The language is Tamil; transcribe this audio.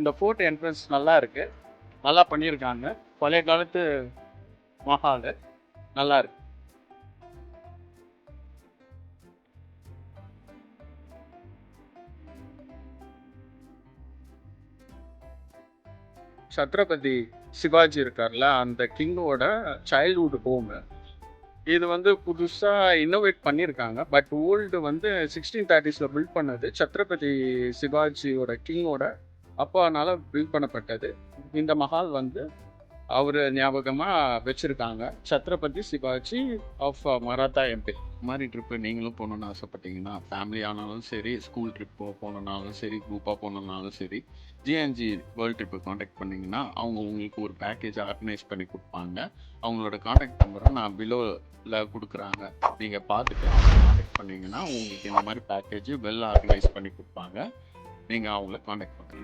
இந்த ஃபோர்ட் என்ட்ரன்ஸ் நல்லா இருக்குது நல்லா பண்ணியிருக்காங்க. பழைய காலத்து மஹாலு நல்லா இருக்கு. சத்ரபதி சிவாஜி இருக்கார்ல அந்த கிங்கோட சைல்ட்ஹுட் ஹோமு இது வந்து புதுசாக இன்னோவேட் பண்ணியிருக்காங்க. பட் ஓல்டு வந்து சிக்ஸ்டீன் தேர்ட்டிஸில் பில்ட் பண்ணது சத்ரபதி சிவாஜியோட கிங்கோட அப்போ பில்ட் பண்ணப்பட்டது. இந்த மஹால் வந்து அவர் ஞாபகமாக வச்சுருக்காங்க. சத்ரபதி சிவாஜி ஆஃப் மராத்தா எம்பி மாதிரி ட்ரிப்பு நீங்களும் போகணுன்னு ஆசைப்பட்டீங்கன்னா ஃபேமிலி ஆனாலும் சரி ஸ்கூல் ட்ரிப் போகணுன்னாலும் சரி குரூப்பாக போகணுன்னாலும் சரி ஜிஎன்ஜி வேர்ல்ட் ட்ரிப்பு காண்டாக்ட் பண்ணிங்கன்னா அவங்க உங்களுக்கு ஒரு பேக்கேஜ் ஆர்கனைஸ் பண்ணி கொடுப்பாங்க. அவங்களோட காண்டாக்ட் நம்பரை நான் பிலோவில் கொடுக்குறாங்க. நீங்கள் பார்த்துட்டு காண்டாக்ட் பண்ணிங்கன்னா உங்களுக்கு இந்த மாதிரி பேக்கேஜ் வெல் ஆர்கனைஸ் பண்ணி கொடுப்பாங்க. நீங்கள் அவங்கள காண்டாக்ட் பண்ணுங்க.